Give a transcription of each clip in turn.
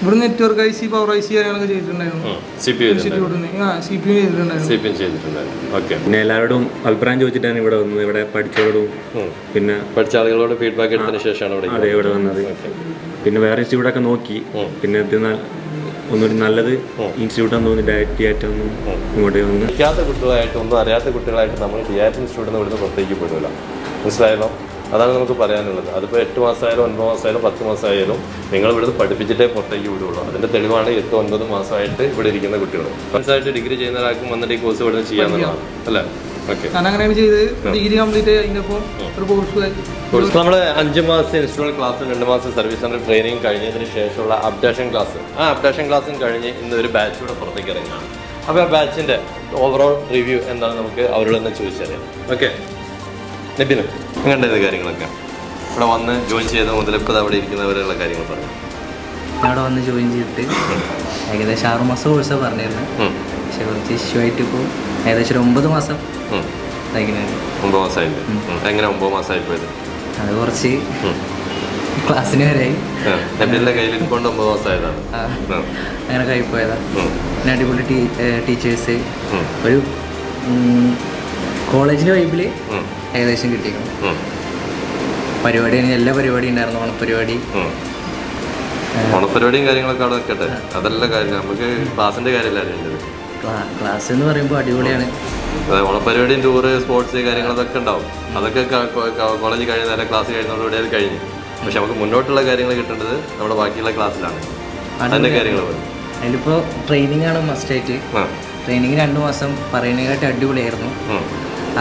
ഇവിടെ network I C power I C കാര്യങ്ങളൊക്കെ ചെയ്തിട്ടുണ്ടായിരുന്നു. സി പി ചെയ്തിട്ടുണ്ടായിരുന്നു. ഇൻസ്റ്റിറ്റ്യൂട്ടിൽ നിന്ന് ആ സി പി യു ചെയ്തിട്ടുണ്ടായിരുന്നു. സി പി ചെയ്തിട്ടുണ്ടായിരുന്നു. ഓക്കെ പിന്നെ എല്ലാവരോടും അഭിപ്രായം ചോദിച്ചിട്ടാണ് ഇവിടെ വന്നത്. ഇവിടെ പഠിച്ചവരോടും പിന്നെ പഠിച്ച ആളുകളോട് ഫീഡ്ബാക്ക് എടുത്തതിന് ശേഷമാണ് ഇവിടെ അതെ ഇവിടെ വന്നത്. പിന്നെ വേറെ ഇൻസ്റ്റിറ്റ്യൂട്ടൊക്കെ നോക്കി. പിന്നെ ഇത് ഒന്നൊരു ഒന്നുകൂടി നല്ലത് ഇൻസ്റ്റിറ്റ്യൂട്ടാന്ന് തോന്നി ആയിട്ട് ആയിട്ടൊന്നും ഇങ്ങോട്ട് വന്ന്. പഠിക്കാത്ത കുട്ടികളായിട്ട് ഒന്നും അറിയാത്ത കുട്ടികളായിട്ട് നമ്മൾ ഡിയാറ്റ് ഇൻസ്റ്റിറ്റ്യൂട്ടിൽ നിന്ന് ഇവിടുന്ന് പുറത്തേക്ക് പോയില്ല മനസ്സിലായല്ലോ? അതാണ് നമുക്ക് പറയാനുള്ളത്. അതിപ്പോൾ എട്ട് മാസമായാലും ഒൻപത് മാസമായാലും പത്ത് മാസമായാലും നിങ്ങൾ ഇവിടുന്ന് പഠിപ്പിച്ചിട്ടേ പുറത്തേക്ക് വിടുള്ളൂ. അതിന്റെ തെളിവാണ് എട്ട് ഒൻപത് മാസമായിട്ട് ഇവിടെ ഇരിക്കുന്ന കുട്ടികൾ മനസ്സായിട്ട് ഡിഗ്രി ചെയ്യുന്ന ഒരാൾക്കും വന്നിട്ട് ഈ കോഴ്സ് ഇവിടുന്ന് ചെയ്യാമെന്നുള്ളതാണ് അല്ലേ? ഞാൻ അങ്ങനെയാണ് ചെയ്ത് ഡിഗ്രി കംപ്ലീറ്റ് ആയി അതിന്റെ ഒപ്പം ഒരു കോഴ്സ് കോഴ്സ് നമ്മൾ അഞ്ച് മാസം ഇൻസ്റ്റിറ്റ്യൂട്ട് ക്ലാസ് രണ്ട് മാസം സർവീസ് സെന്റർ ട്രെയിനിങ് കഴിഞ്ഞതിന് ശേഷമുള്ള അപ്ഡേഷൻ ക്ലാസ് ആ അപ്ഡേഷൻ ക്ലാസ്സും കഴിഞ്ഞ് ഇന്ന് ഒരു ബാച്ച് കൂടെ പുറത്തേക്ക് ഇറങ്ങിയാണ് അപ്പോൾ ആ ബാച്ചിന്റെ ഓവറോൾ റിവ്യൂ എന്താണ് നമുക്ക് അവരോട് തന്നെ ചോദിച്ചറിയാം. ഓക്കെ. നബിന്. എങ്ങനെയുണ്ടായത് കാര്യങ്ങളൊക്കെ. ഇവിടെ വന്ന് ജോയിൻ ചെയ്ത മുതൽ ഇപ്പോൾ അവിടെ ഇരിക്കുന്നവരെയുള്ള കാര്യങ്ങൾ പറഞ്ഞു. അവിടെ വന്ന് ജോയിൻ ചെയ്തിട്ട് ഏകദേശം ആറു മാസം കോഴ്സാണ് പറഞ്ഞിരുന്നത്. പക്ഷെ കുറച്ച് ഇഷ്യൂ ആയിട്ട് ഇപ്പോൾ ഏകദേശം ഒരു ഒമ്പത് മാസം ഒമ്പത് മാസമായില്ലേ? ഉം. എങ്ങനെ ഒമ്പത് മാസമായി പോയത്? അത് കുറച്ച്. ക്ലാസ്സിന് നബിലിന്റെ കയ്യിൽ ഇരിക്കൊണ്ട് ഒമ്പത് മാസമായതാണ്. അങ്ങനെ കൈ പോയതാണ് പിന്നെ അടിപൊളി ടീ ടീച്ചേഴ്സ് ഒരു കോളേജിന്റെ വൈബിൽ ഉം. ഏകദേശം കിട്ടിയിരുന്നു. പരിപാടി എല്ലാ പരിപാടിയും ഉണ്ടായിരുന്നു ഓണപ്പരിപാടി. ഓണപ്പരിപാടിയും കാര്യങ്ങളൊക്കെ അവിടെ വെക്കട്ടെ? അതല്ല കാര്യം നമുക്ക് ക്ലാസിന്റെ കാര്യമല്ല അറിയേണ്ടത്? ക്ലാസ് എന്ന് പറയുമ്പോൾ അടിപൊളിയാണ്. ഓണപ്പരിപാടിയും ടൂറ് സ്പോർട്സ് കാര്യങ്ങളൊക്കെ ഉണ്ടാവും. അതൊക്കെ കോളേജ് കഴിഞ്ഞ നേരം ക്ലാസ് കഴിയുന്നതോടുകൂടി അത് കഴിഞ്ഞു. പക്ഷെ നമുക്ക് മുന്നോട്ടുള്ള കാര്യങ്ങൾ കിട്ടേണ്ടത് നമ്മുടെ ബാക്കിയുള്ള ക്ലാസ്സിലാണ് അതിന്റെ കാര്യങ്ങൾ അതിലിപ്പോ ട്രെയിനിങ് ആണ് മസ്റ്റ് ആയിട്ട്. ട്രെയിനിങ് രണ്ടു മാസം പറയുന്നതിനായിട്ട് അടിപൊളിയായിരുന്നു.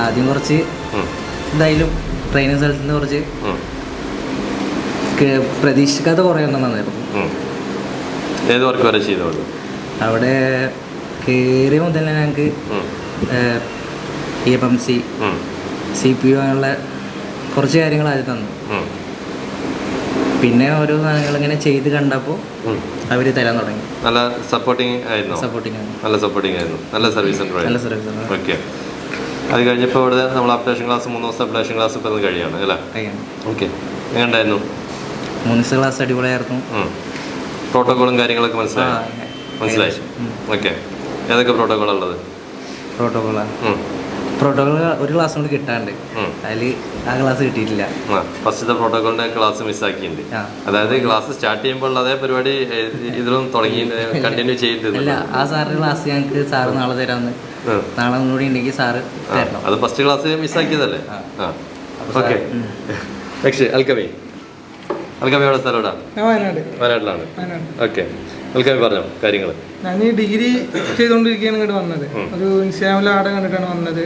ആദ്യം കുറച്ച് എന്തായാലും ട്രെയിനിങ് സ്ഥലത്ത് നിന്ന് കുറച്ച് പ്രതീക്ഷിക്കാത്ത കുറേ ഒന്നും വന്നായിരുന്നു. ഏത് വർക്ക് വരെ ചെയ്തോളൂ? അവിടെ കയറിയ മുതൽ ഞങ്ങൾക്ക് E F M C C P U അങ്ങനെയുള്ള കുറച്ച് കാര്യങ്ങൾ ആദ്യം തന്നു. പിന്നെ ഓരോ സാധനങ്ങൾ ഇങ്ങനെ ചെയ്ത് കണ്ടപ്പോൾ അവർ തരാൻ തുടങ്ങി. നല്ല സപ്പോർട്ടിങ് ആയിരുന്നു? സപ്പോർട്ടിങ് ആയിരുന്നു. നല്ല സപ്പോർട്ടിങ് ആയിരുന്നു. നല്ല സർവീസ് നല്ല സർവീസ് ഓക്കെ അത് കഴിഞ്ഞപ്പോൾ ഇവിടെ നമ്മൾ അപ്ലേഷൻ ക്ലാസ് മൂന്ന് ദിവസം അപ്ലേഷൻ ക്ലാസ് ഇപ്പോൾ കഴിയാണ് അല്ലേ? ഓക്കെ. എങ്ങനെയുണ്ടായിരുന്നു? മൂന്ന് ദിവസത്തെ ക്ലാസ് അടിപൊളിയായിരുന്നു. പ്രോട്ടോകോളും കാര്യങ്ങളൊക്കെ മനസ്സിലായി? മനസ്സിലായി. ഓക്കെ. ഏതൊക്കെ പ്രോട്ടോകോൾ ഉള്ളത് പ്രോട്ടോകോളാണ് പ്രോട്ടോകോൾ ഒരു ക്ലാസ് കൊണ്ട് കിട്ടാണ്ട്. അതിൽ ആ ക്ലാസ് കിട്ടിയിട്ടില്ല. ഫസ്റ്റ് ഫസ്റ്റത്തെ പ്രോട്ടോകോളിന്റെ ക്ലാസ് മിസ്സാക്കിയിട്ടുണ്ട്. അതായത് ക്ലാസ് സ്റ്റാർട്ട് ചെയ്യുമ്പോൾ അതേ പരിപാടി ഇതിലും തുടങ്ങി കണ്ടിന്യൂ ചെയ്തിട്ടില്ല ആ സാറിന്റെ ക്ലാസ് ഞങ്ങൾക്ക് സാറ് നാളെ തരാമെന്ന്. നാളെ ഒന്നുകൂടി ഉണ്ടെങ്കിൽ സാറ് തരണം. അത് ഫസ്റ്റ് ക്ലാസ് മിസ്സാക്കിയതല്ലേ ഓക്കെ. നെക്സ്റ്റ് അൽക്കമി അൽക്കമി എവിടെ? സ്ഥലം വയനാട്. വയനാട്ടിലാണ്. ഓക്കെ അൽക്കമി പറഞ്ഞോ കാര്യങ്ങൾ ഞാൻ ഈ ഡിഗ്രി ചെയ്തുകൊണ്ടിരിക്കുകയാണ് ഇങ്ങോട്ട് വന്നത്. ഒരു ഇൻസ്റ്റാഗ്രാമിൽ ആടെ കണ്ടിട്ടാണ് വന്നത്.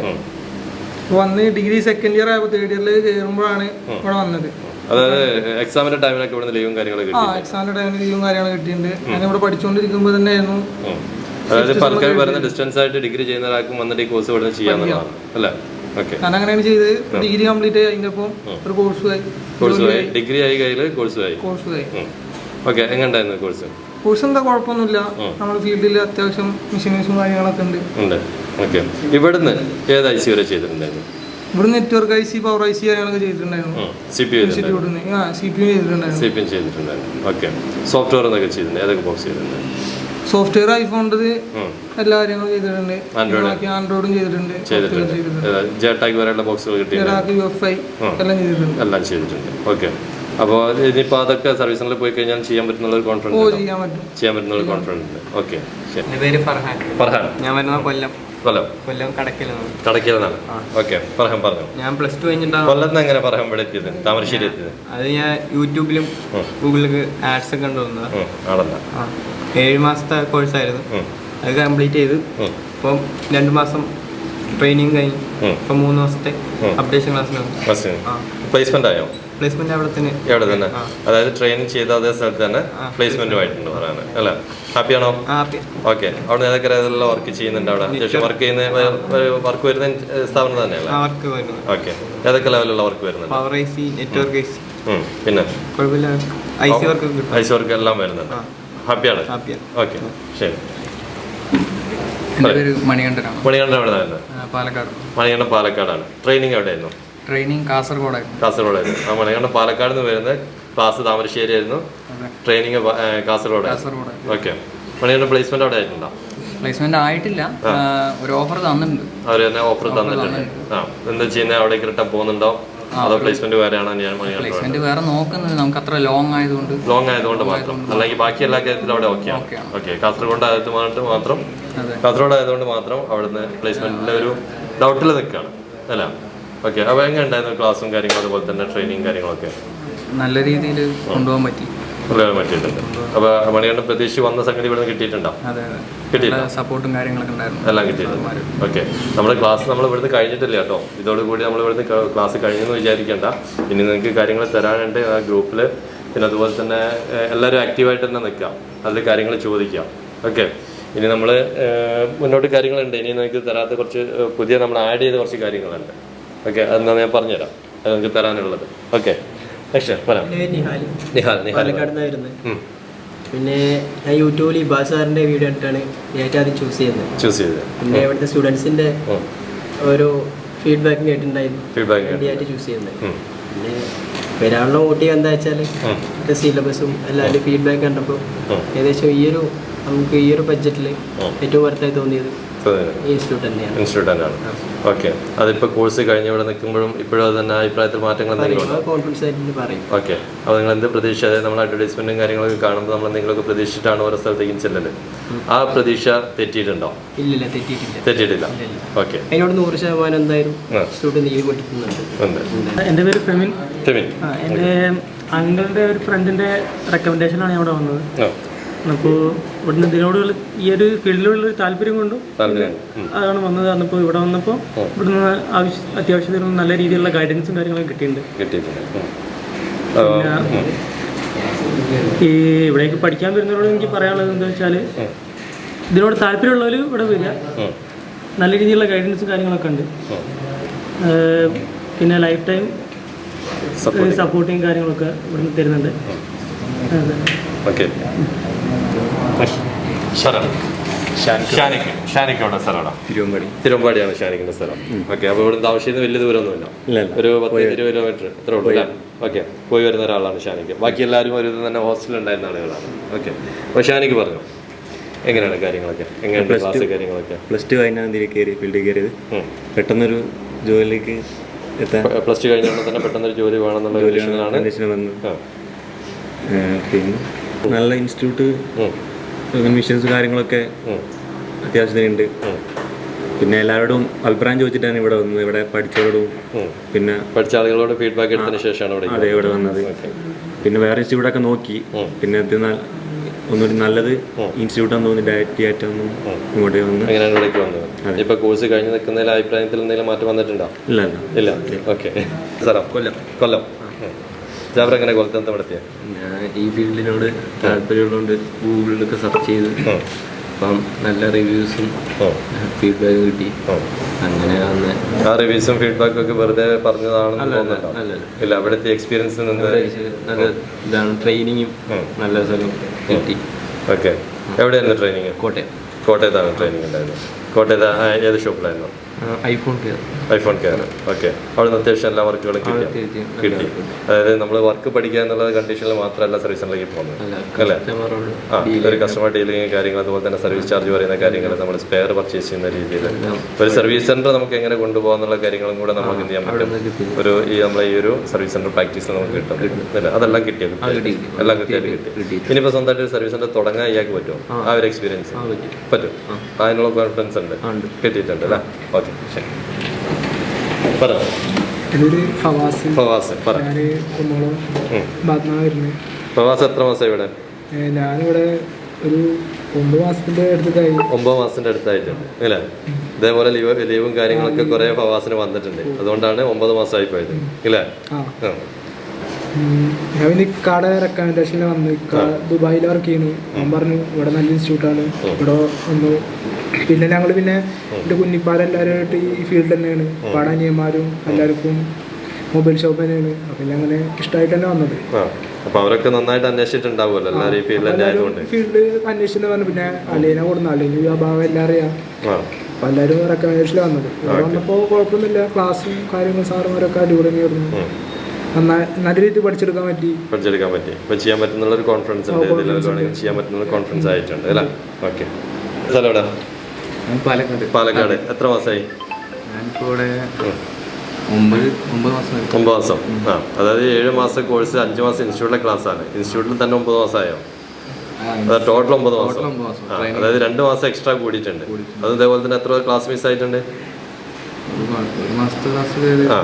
വന്ന് ഡിഗ്രി സെക്കൻഡ് ഇയർ ആയപ്പോൾ തേർഡ് ഇയറിൽ കയറുമ്പോഴാണ് ഇവിടെ വന്നത്. അതായത് എക്സാമിന്റെ ടൈമിലൊക്കെ ഇവിടുന്ന് ലീവും കാര്യങ്ങളൊക്കെ ആ കിട്ടി എക്സാമിന്റെ ടൈമിൽ ലീവും കിട്ടിയിട്ടുണ്ട്. ഞാൻ ഇവിടെ പഠിച്ചുകൊണ്ടിരിക്കുമ്പോൾ തന്നെ ആയിരുന്നു അതായത് ഇപ്പൊ ആൾക്കാർ പറയുന്ന ഡിസ്റ്റൻസ് ആയിട്ട് ഡിഗ്രി ചെയ്യുന്ന ഒരാൾക്കും വന്നിട്ട് ഈ കോഴ്സ് ഇവിടെ ചെയ്യാന്നുള്ളതാണ് അല്ലേ? ഞാൻ അങ്ങനെയാണ് ചെയ്ത് ഡിഗ്രി കംപ്ലീറ്റ് ഒപ്പം ഒരു കോഴ്സ് ആയി. കോഴ്സ് ആയി. ഡിഗ്രി ആയി കയ്യിൽ കോഴ്സ് ആയി. കോഴ്സ് ആയി. ഓക്കെ എങ്ങനെയുണ്ടായിരുന്നു കോഴ്സ് കോഴ്സ് എന്താ കുഴപ്പമൊന്നുമില്ല. നമ്മുടെ ഫീൽഡിൽ അത്യാവശ്യം മെഷീനീസും കാര്യങ്ങളൊക്കെ ഉണ്ട്. ഉണ്ട്. ഓക്കെ ഇവിടുന്ന് ഏത് ഐ സി വരെ ചെയ്തിട്ടുണ്ടായിരുന്നു? ഇവിടെ network I C power I C കാര്യങ്ങളൊക്കെ ചെയ്തിട്ടുണ്ടായിരുന്നു. സി പി ചെയ്തിട്ടുണ്ടായിരുന്നു. ഇൻസ്റ്റിറ്റ്യൂട്ടിൽ നിന്ന് ആ സി പി ചെയ്തിട്ടുണ്ടായിരുന്നു. സി പി ഉണ്ടായിരുന്നു ഓക്കെ സോഫ്റ്റ്വെയർ എന്നൊക്കെ ചെയ്തിട്ടുണ്ട്. ഏതൊക്കെ ബോക്സ് ചെയ്തിട്ടുണ്ട്? സോഫ്റ്റ്വെയർ ഐഫോണിന്റെ എല്ലാ കാര്യങ്ങളും ചെയ്തിട്ടുണ്ട്. ബാക്കി ആൻഡ്രോയിഡും ചെയ്തിട്ടുണ്ട്. ജെട്ടാക്ക് വരെയുള്ള ബോക്സുകൾ കിട്ടിയിട്ടുണ്ട്. ഇറാഖ് യു എഫ് ഐ എല്ലാം ചെയ്തിട്ടുണ്ട്. എല്ലാം ചെയ്തിട്ടുണ്ട്. ഓക്കെ അപ്പോൾ ഇനിയിപ്പോൾ അതൊക്കെ സർവീസ് സെന്ററിൽ പോയി കഴിഞ്ഞാൽ ചെയ്യാൻ പറ്റുന്ന ഒരു ഓ കോൺഫിഡൻസ് ചെയ്യാൻ പറ്റും. ചെയ്യാൻ പറ്റുന്ന ഒരു കോൺഫിഡൻസ് ഓക്കെ ശരി എന്റെ പേര് ഫർഹാൻ. ഫർഹാൻ. ഞാൻ വരുന്ന കൊല്ലം. കൊല്ലം? കൊല്ലം കടക്കലാണ്. കടക്കിലെന്നാണ് ഓക്കെ ഫർഹാൻ പറഞ്ഞു ഞാൻ പ്ലസ് ടു കഴിഞ്ഞിട്ടാണ് കൊല്ലത്ത് എങ്ങനെ പറയാൻ ഇവിടെ എത്തിയത്? താമരശ്ശേരി എത്തിയത്? അത് ഞാൻ യൂട്യൂബിലും ഗൂഗിളിലൊക്കെ ആഡ്സ് ഒക്കെ കണ്ടുവന്നത്. ഉം, ആടല്ല ആ. ഏഴ് മാസത്തെ കോഴ്സായിരുന്നു. അത് കംപ്ലീറ്റ് ചെയ്ത്. ഇപ്പം രണ്ട് മാസം ട്രെയിനിങ് കഴിഞ്ഞ്. ഇപ്പം മൂന്ന് മാസത്തെ. അപ്ഡേഷൻ ക്ലാസ്സിലാണ് പ്ലേസ്മെന്റ് ആയോ? പ്ലേസ്മെന്റ് അവിടെ തന്നെ? അവിടെ തന്നെ. അതായത് ട്രെയിനിങ് ചെയ്ത അതേ സ്ഥലത്ത് തന്നെ പ്ലേസ്മെന്റ് ആയിട്ടുണ്ട് പറയാൻ അല്ലേ? ഹാപ്പിയാണോ ആ ഓക്കെ അവിടെ ഏതൊക്കെ ഏതെല്ലാം വർക്ക് ചെയ്യുന്നുണ്ട് അവിടെ? വർക്ക് ചെയ്യുന്ന വർക്ക് വരുന്ന സ്ഥാപനം തന്നെയല്ലേ? ഓക്കെ ഏതൊക്കെ ലെവലുള്ള വർക്ക് വരുന്നുണ്ട്? Power I C network I C പിന്നെ? ഐ സി വർക്ക് കിട്ടും. ഐസ് വർക്ക് എല്ലാം വരുന്നുണ്ട്. ഹാപ്പിയാണ് ഹാപ്പിയാണ് ഓക്കെ ശരി. മണികണ്ഠനാണ്. മണികണ്ഠൻ എവിടെ പാലക്കാട്. മണികണ്ഠൻ പാലക്കാടാണ്. ട്രെയിനിങ് എവിടെയായിരുന്നു? ട്രെയിനിങ് കാസർഗോഡായിരുന്നു കാസർഗോഡായിരുന്നു ആ മലയാളം പാലക്കാട് നിന്ന് വരുന്ന ക്ലാസ് താമരശ്ശേരി ആയിരുന്നു. Training Kasaragod Kasaragod okay. പണിയുടെ പ്ലേസ്മെന്റ് അവിടെ ആയിട്ടുണ്ടോ? പ്ലേസ്മെന്റ് ആയിട്ടില്ല. ഒരു ഓഫർ തന്നിട്ടുണ്ട്. അവർ തന്നെ ഓഫർ തന്നിട്ടുണ്ട്. ആ. എന്താ ചെയ്യുന്നത് അവിടേക്ക് റിട്ടേൺ പോകുന്നുണ്ടോ? അതോ പ്ലേസ്മെന്റ് വേറെയാണോ ഞാൻ പ്ലേസ്മെന്റ് വേറെ നോക്കുന്നത്. നമുക്ക് അത്ര ലോങ് ആയതുകൊണ്ട്. ലോങ് ആയതുകൊണ്ട് മാത്രം. അല്ലെങ്കിൽ ബാക്കി എല്ലാ കാര്യത്തിലും അവിടെ ഓക്കെയാണ്. ഓക്കെ കാസർഗോഡ് ആയതുകൊണ്ട് മാത്രം. കാസർഗോഡ് ആയതുകൊണ്ട് മാത്രം അവിടുന്ന് പ്ലേസ്മെന്റിന്റെ ഒരു ഡൗട്ടിൽ നിൽക്കുകയാണ്. അല്ല? ഓക്കെ അപ്പോൾ എങ്ങനെ ഉണ്ടായിരുന്നു ക്ലാസ്സും കാര്യങ്ങളും അതുപോലെ തന്നെ ട്രെയിനിങ് കാര്യങ്ങളൊക്കെ? നല്ല രീതിയിൽ കൊണ്ടുപോകാൻ പറ്റി. കൊണ്ടുവരാൻ പറ്റിയിട്ടുണ്ട്. അപ്പോൾ മണികണ്ഠൻ പ്രതീക്ഷ വന്ന സംഗതി ഇവിടെ നിന്ന് കിട്ടിയിട്ടുണ്ടോ കിട്ടിയില്ല. സപ്പോർട്ടും കാര്യങ്ങളൊക്കെ ഉണ്ടായിരുന്നു. എല്ലാം കിട്ടിയിട്ടുണ്ട്. ഓക്കെ നമ്മുടെ ക്ലാസ് നമ്മൾ ഇവിടുന്ന് കഴിഞ്ഞിട്ടില്ല കേട്ടോ. ഇതോടുകൂടി നമ്മൾ ഇവിടുന്ന് ക്ലാസ് കഴിഞ്ഞെന്ന് വിചാരിക്കേണ്ട. ഇനി നിങ്ങൾക്ക് കാര്യങ്ങൾ തരാനുണ്ട് ആ ഗ്രൂപ്പിൽ പിന്നെ അതുപോലെ തന്നെ എല്ലാവരും ആക്റ്റീവായിട്ട് തന്നെ നിൽക്കാം അതിൽ കാര്യങ്ങൾ ചോദിക്കാം ഓക്കെ ഇനി നമ്മൾ മുന്നോട്ട് കാര്യങ്ങളുണ്ട്. ഇനി നിങ്ങൾക്ക് തരാത്ത കുറച്ച് പുതിയ നമ്മൾ ആഡ് ചെയ്ത കുറച്ച് കാര്യങ്ങളുണ്ട്. ഓക്കെ അതെന്താ ഞാൻ പറഞ്ഞുതരാം. അത് നിങ്ങൾക്ക് തരാനുള്ളത്. ഓക്കെ നെക്സ്റ്റ് പറയാം. നിഹാൽ നിഹാൽ നിഹാൽ പാലക്കാട് നിന്ന് പിന്നെ ഞാൻ യൂട്യൂബിൽ ഇബാ സാറിന്റെ വീഡിയോ കണ്ടിട്ടാണ് ഏറ്റവും ആദ്യം ചൂസ് ചെയ്യുന്നത് ചൂസ് ചെയ്തത്. പിന്നെ ഇവിടുത്തെ സ്റ്റുഡൻസിന്റെ ഒരു ഓരോ ഫീഡ്ബാക്ക് കേട്ടിട്ടുണ്ടായിരുന്നു ഫീഡ്ബാക്ക് ചൂസ് ചെയ്യുന്നത്. പിന്നെ വരാനുള്ള മോട്ടീവ് എന്താ വെച്ചാൽ സിലബസും എല്ലാവരുടെയും ഫീഡ്ബാക്ക് കണ്ടപ്പോൾ ഏകദേശം ഈ ഒരു നമുക്ക് ഈ ഒരു ബഡ്ജറ്റിൽ. ഏറ്റവും വർത്തായി തോന്നിയത് ഇൻസ്റ്റിറ്റ്യൂട്ട് തന്നെയാണ്. ഓക്കെ അതിപ്പോൾ കോഴ്സ് കഴിഞ്ഞ് ഇവിടെ നിൽക്കുമ്പോഴും ഇപ്പോഴും അത് തന്നെ അഭിപ്രായത്തിൽ മാറ്റങ്ങൾ എന്തെങ്കിലും ഓക്കെ അപ്പോൾ നിങ്ങൾ എന്ത് പ്രതീക്ഷ? അതായത് നമ്മൾ അഡ്വർടൈസ്മെന്റും കാര്യങ്ങളൊക്കെ കാണുമ്പോൾ നമ്മൾ എന്തെങ്കിലുമൊക്കെ പ്രതീക്ഷിച്ചിട്ടാണ് ഓരോ സ്ഥലത്തേക്കും ചെല്ലല് ആ പ്രതീക്ഷ തെറ്റിയിട്ടുണ്ടോ? ഇല്ലില്ല തെറ്റിയിട്ടില്ല. തെറ്റിയിട്ടില്ല. ഓക്കെ അതിനോട് നൂറ് ശതമാനം എന്തായാലും എന്റെ പേര് ഫെമിൻ. ഫെമിൻ. എന്റെ അങ്കിളുടെ ഒരു ഫ്രണ്ടിന്റെ റെക്കമെൻഡേഷനാണ് ഞാൻ ഇവിടെ വന്നത്. അപ്പോൾ ഇവിടുന്ന് ഇതിനോടുള്ള ഈ ഒരു ഫീൽഡിലുള്ള ഒരു താല്പര്യം കൊണ്ടും അതാണ് വന്നത്. വന്നപ്പോൾ ഇവിടെ വന്നപ്പോൾ ഇവിടുന്ന് ആവശ്യ അത്യാവശ്യത്തിന് നല്ല രീതിയിലുള്ള ഗൈഡൻസും കാര്യങ്ങളൊക്കെ കിട്ടിയിട്ടുണ്ട്. ഈ ഇവിടേക്ക് പഠിക്കാൻ വരുന്നവരോട് എനിക്ക് പറയാനുള്ളത് എന്താ വെച്ചാൽ ഇതിനോട് താല്പര്യമുള്ളവർ ഇവിടെ വരിക. നല്ല രീതിയിലുള്ള ഗൈഡൻസും കാര്യങ്ങളൊക്കെ ഉണ്ട്. പിന്നെ ലൈഫ് ടൈം സപ്പോർട്ടിങ് കാര്യങ്ങളൊക്കെ ഇവിടുന്ന് തരുന്നുണ്ട്. അതെ. ഓക്കെ ശരൺ ഷാനിക്ക്. ഷാനിക്ക്. എവിടെ? സ്ഥലമാണോ തിരുവമ്പാടി. തിരുവമ്പാടിയാണ് ഷാനിക്കിന്റെ സ്ഥലം. ഓക്കെ അപ്പോൾ ഇവിടുന്ന് ആവശ്യം വലിയ ദൂരമൊന്നുമില്ല. ഒരു പത്ത് ഇരുപത് കിലോമീറ്റർ എത്ര ഉള്ളൂ ഓക്കെ പോയി വരുന്ന ഒരാളാണ് ഷാനിക്ക്. ബാക്കി എല്ലാവരും ഒരു തന്നെ ഹോസ്റ്റലിൽ ഉണ്ടായിരുന്ന ആളുകളാണ്. ഓക്കെ അപ്പോൾ ഷാനിക്ക് പറഞ്ഞു. എങ്ങനെയാണ് കാര്യങ്ങളൊക്കെ? എങ്ങനെയാണ് ക്ലാസ്. കാര്യങ്ങളൊക്കെ? പ്ലസ് ടു കഴിഞ്ഞാൽ കയറി ഫീൽഡിൽ കയറിയത്. പെട്ടെന്നൊരു ജോലിക്ക് എത്താൻ പ്ലസ് ടു കഴിഞ്ഞുകൊണ്ട് തന്നെ പെട്ടെന്നൊരു ജോലി വേണമെന്നുള്ള. ഏഹ് പിന്നെ നല്ല ഇൻസ്റ്റിറ്റ്യൂട്ട്. മിഷൻസ് കാര്യങ്ങളൊക്കെ. അത്യാവശ്യത്തിനുണ്ട്. പിന്നെ എല്ലാവരോടും അഭിപ്രായം ചോദിച്ചിട്ടാണ് ഇവിടെ വന്നത്. ഇവിടെ പഠിച്ചവരോടും പിന്നെ പഠിച്ച ആളുകളോട് ഫീഡ്ബാക്ക് എടുത്തതിന് ശേഷമാണ് ഇവിടെ അതെ ഇവിടെ വന്നത്. പിന്നെ വേറെ ഇൻസ്റ്റിറ്റ്യൂട്ടൊക്കെ നോക്കി. പിന്നെ ഇത് ന- ഒന്നുകൂടി നല്ലത് ഇൻസ്റ്റിറ്റ്യൂട്ടാന്ന് തോന്നി ഡയറക്റ്റ് ആയിട്ടൊന്നും ഇങ്ങോട്ട് വന്ന് എങ്ങനെയാണ് ഇവിടേക്ക് വന്നത്? ഇപ്പൊ കോഴ്സ് കഴിഞ്ഞ് നിൽക്കുന്നതിൽ അഭിപ്രായത്തിൽ എന്തെങ്കിലും മാറ്റം വന്നിട്ടുണ്ടോ? ഇല്ല ഇല്ല. ഓക്കെ സ്ഥലം കൊല്ലം. കൊല്ലം. ജാബർ എങ്ങനെ കൊല്ലത്തെ നടത്തിയ ഞാൻ ഈ ഫീൽഡിനോട് താല്പര്യമുള്ളതുകൊണ്ട് ഗൂഗിളിലൊക്കെ സെർച്ച് ചെയ്ത് അപ്പം നല്ല റിവ്യൂസും ഫീഡ്ബാക്കും കിട്ടി. അങ്ങനെ വന്ന് ആ റിവ്യൂസും ഫീഡ്ബാക്കും ഒക്കെ വെറുതെ പറഞ്ഞതാണെന്ന്. ഇല്ല അവിടുത്തെ എക്സ്പീരിയൻസ് നല്ല ഇതാണ് ട്രെയിനിങ്ങും നല്ല സ്ഥലം കിട്ടി. ഓക്കെ എവിടെയായിരുന്നു ട്രെയിനിങ് കോട്ടയം. കോട്ടയത്താണ് ട്രെയിനിങ് ഉണ്ടായിരുന്നത്. കോട്ടയത്ത് ഏത് ഷോപ്പിലായിരുന്നു iPhone care iPhone care okay അവിടെ നിന്ന് അത്യാവശ്യം എല്ലാ വർക്കുകളും കിട്ടി. കിട്ടി. അതായത് നമ്മൾ വർക്ക് പഠിക്കുക എന്നുള്ള കണ്ടീഷനിൽ മാത്രമല്ല സർവീസിലേക്ക് പോകുന്നത്. അല്ലെ ആ ഒരു കസ്റ്റമർ ഡീലിംഗ് കാര്യങ്ങൾ അതുപോലെ തന്നെ സർവീസ് ചാർജ് പറയുന്ന കാര്യങ്ങൾ നമ്മൾ സ്പെയർ പർച്ചേസ് ചെയ്യുന്ന രീതിയിൽ. ഒരു സർവീസ് സെന്റർ നമുക്ക് എങ്ങനെ കൊണ്ടുപോകാന്നുള്ള കാര്യങ്ങളും കൂടെ നമുക്ക് എന്ത് ചെയ്യാൻ പറ്റും? ഒരു ഈ നമ്മളെ ഈ ഒരു സർവീസ് സെന്റർ പ്രാക്ടീസ് നമുക്ക് കിട്ടും. അതെല്ലാം കിട്ടിയത് കിട്ടി. എല്ലാം കൃത്യമായിട്ട് കിട്ടി. ഇനിയിപ്പോൾ സ്വന്തമായിട്ട് ഒരു സർവീസ് സെന്റർ തുടങ്ങാൻ ഇയാൾക്ക് പറ്റുമോ? ആ. ഒരു എക്സ്പീരിയൻസ് പറ്റും. അതിനുള്ള കോൺഫിഡൻസ് ഉണ്ട്. കിട്ടിയിട്ടുണ്ട് അല്ലേ? ഓക്കെ ശരി. പറ. ഫവാസ് പറ. ഫവാസ് എത്ര മാസം ഇവിടെ? ഞാനിവിടെ ഒരു ഒമ്പത് മാസത്തിന്റെ അടുത്തായി. ഒമ്പത് മാസത്തിന്റെ അടുത്തായിട്ടുണ്ട് അല്ലേ? ഇതേപോലെ ലീവ് ലീവും കാര്യങ്ങളൊക്കെ കുറെ ഫവാസിന് വന്നിട്ടുണ്ട്. അതുകൊണ്ടാണ് ഒമ്പത് മാസമായി പോയത്. ഇല്ലേ? ഞാൻ പിന്നെ ഇക്കാടെ റെക്കമെൻഡേഷനിൽ വന്നു. ദുബായിൽ വർക്ക് ചെയ്യുന്നു. ഞാൻ പറഞ്ഞു ഇവിടെ നല്ല ഇൻസ്റ്റിറ്റ്യൂട്ടാണ് ഇവിടെ വന്നു പിന്നെ ഞങ്ങൾ പിന്നെ എന്റെ കുഞ്ഞിപ്പാരെല്ലാവരുമായിട്ട് ഈ ഫീൽഡ് തന്നെയാണ്. പാടാനിയന്മാരും എല്ലാവർക്കും മൊബൈൽ ഷോപ്പ് തന്നെയാണ്. അപ്പം പിന്നെ അങ്ങനെ ഇഷ്ടമായിട്ട് തന്നെ വന്നത്. അപ്പോൾ അപ്പൊ അവരൊക്കെ നന്നായിട്ട് അന്വേഷിച്ചിട്ടുണ്ടാവുമല്ലോ? എല്ലാവരും ഈ ഫീൽഡ് ആയതുകൊണ്ട്. ഫീൽഡ് അന്വേഷിച്ചെന്ന് പറഞ്ഞു പിന്നെ അലീന കൊടുന്നു. അല്ലെങ്കിൽ ആ ഭാഗം എല്ലാം അറിയാം. അപ്പോൾ എല്ലാവരും റെക്കമെൻഡേഷൻ വന്നത്. വന്നപ്പോ വന്നപ്പോൾ കുഴപ്പമൊന്നുമില്ല ക്ലാസ്സും കാര്യങ്ങളും സാറുമാരൊക്കെ അടിപൊളിയായിരുന്നു. നന്നായി നല്ല രീതിയിൽ പഠിച്ചെടുക്കാൻ പറ്റി. പഠിച്ചെടുക്കാൻ പറ്റി. ഇപ്പൊ ചെയ്യാൻ പറ്റുന്ന ഒരു കോൺഫിഡൻസ് ഉണ്ട്. ചെയ്യാൻ പറ്റുന്ന കോൺഫിഡൻസ് ആയിട്ടുണ്ട് അല്ലേ? ഓക്കെ. സ്ഥലം പാലക്കാട്. പാലക്കാട്. എത്ര മാസമായി ഒമ്പത് മാസം ആ അതായത് ഏഴ് മാസം കോഴ്സ് അഞ്ച് മാസം ഇൻസ്റ്റിറ്റ്യൂട്ടിലെ ക്ലാസ് ആണ് ഇൻസ്റ്റിറ്റ്യൂട്ടിൽ തന്നെ ഒമ്പത് മാസമായോ? അതായത് ടോട്ടൽ ഒമ്പത് മാസം. അതായത് രണ്ട് മാസം എക്സ്ട്രാ കൂടിയിട്ടുണ്ട്. അത് ഇതേപോലെ തന്നെ എത്ര ക്ലാസ് മിസ് ആയിട്ടുണ്ട്? ആ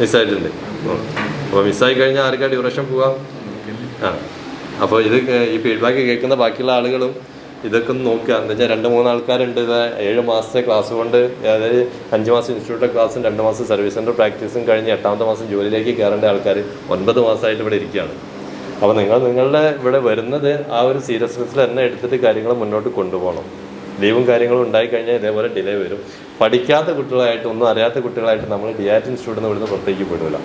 മിസ്സായിട്ടുണ്ട് അപ്പോൾ മിസ്സായി കഴിഞ്ഞാൽ ആർക്കാ ഡ്യൂറേഷൻ പോവാം? ആ. അപ്പോൾ ഇത് ഈ ഫീഡ്ബാക്ക് കേൾക്കുന്ന ബാക്കിയുള്ള ആളുകളും ഇതൊക്കെ ഒന്ന് നോക്കുക. എന്താ വെച്ചാൽ രണ്ട് മൂന്ന് ആൾക്കാരുണ്ട് ഏഴ് മാസത്തെ ക്ലാസ് കൊണ്ട് അതായത് അഞ്ച് മാസം ഇൻസ്റ്റിറ്റ്യൂട്ടിലെ ക്ലാസ്സും രണ്ട് മാസം സർവീസ് സെന്റർ പ്രാക്ടീസും കഴിഞ്ഞ് എട്ടാമത്തെ മാസം ജോലിയിലേക്ക് കയറേണ്ട ആൾക്കാർ ഒൻപത് മാസമായിട്ട് ഇവിടെ ഇരിക്കുകയാണ്. അപ്പോൾ നിങ്ങൾ നിങ്ങളുടെ ഇവിടെ വരുന്നത് ആ ഒരു സീരിയസ്നെസ്സിൽ തന്നെ എടുത്തിട്ട് കാര്യങ്ങൾ മുന്നോട്ട് കൊണ്ടുപോകണം. ലീവും കാര്യങ്ങളും ഉണ്ടായി കഴിഞ്ഞാൽ ഇതേപോലെ ഡിലേ വരും. പഠിക്കാത്ത കുട്ടികളായിട്ട് ഒന്നും അറിയാത്ത കുട്ടികളായിട്ട് നമ്മൾ ഡിയാറ്റ് ഇൻസ്റ്റിറ്റ്യൂട്ടിൽ നിന്ന് ഇവിടുന്ന് പുറത്തേക്ക് വിടില്ല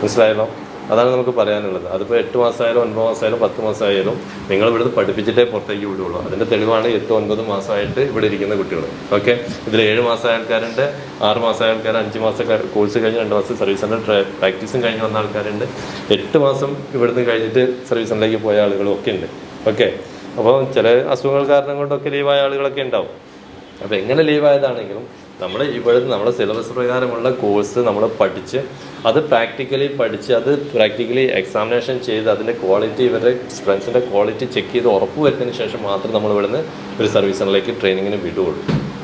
മനസ്സിലായല്ലോ? അതാണ് നമുക്ക് പറയാനുള്ളത്. അതിപ്പോൾ എട്ട് മാസമായാലും ഒൻപത് മാസമായാലും പത്ത് മാസമായാലും നിങ്ങൾ ഇവിടുന്ന് പഠിപ്പിച്ചിട്ടേ പുറത്തേക്ക് വിടുകയുള്ളൂ അതിന്റെ തെളിവാണ് എട്ട് ഒൻപത് മാസമായിട്ട് ഇവിടെ ഇരിക്കുന്ന കുട്ടികൾ ഓക്കെ? ഇതിൽ ഏഴ് മാസമായ ആൾക്കാരുണ്ട് ആറ് മാസമായ ആൾക്കാർ അഞ്ച് മാസം കോഴ്സ് കഴിഞ്ഞ് രണ്ട് മാസം സർവീസ് സെന്റർ പ്രാക്ടീസും കഴിഞ്ഞ് വന്ന ആൾക്കാരുണ്ട്. എട്ട് മാസം ഇവിടുന്ന് കഴിഞ്ഞിട്ട് സർവീസ് സെന്ററിലേക്ക് പോയ ആളുകളും ഒക്കെ ഉണ്ട്. ഓക്കെ? അപ്പോൾ ചില അസുഖങ്ങൾ കാരണം കൊണ്ടൊക്കെ ലീവായ ആളുകളൊക്കെ ഉണ്ടാവും. അപ്പോൾ എങ്ങനെ ലീവായതാണെങ്കിലും നമ്മൾ ഇവിടുന്ന് നമ്മുടെ സിലബസ് പ്രകാരമുള്ള കോഴ്സ് നമ്മൾ പഠിച്ച് അത് പ്രാക്ടിക്കലി പഠിച്ച് അത് പ്രാക്ടിക്കലി എക്സാമിനേഷൻ ചെയ്ത് അതിന്റെ ക്വാളിറ്റി ഇവരുടെ സ്റ്റുഡൻസിന്റെ ക്വാളിറ്റി ചെക്ക് ചെയ്ത് ഉറപ്പ് വരുത്തിന് ശേഷം മാത്രം നമ്മൾ ഇവിടുന്ന് ഒരു സർവീസ് ട്രെയിനിങ്ങിന് വിടുകയുള്ളൂ.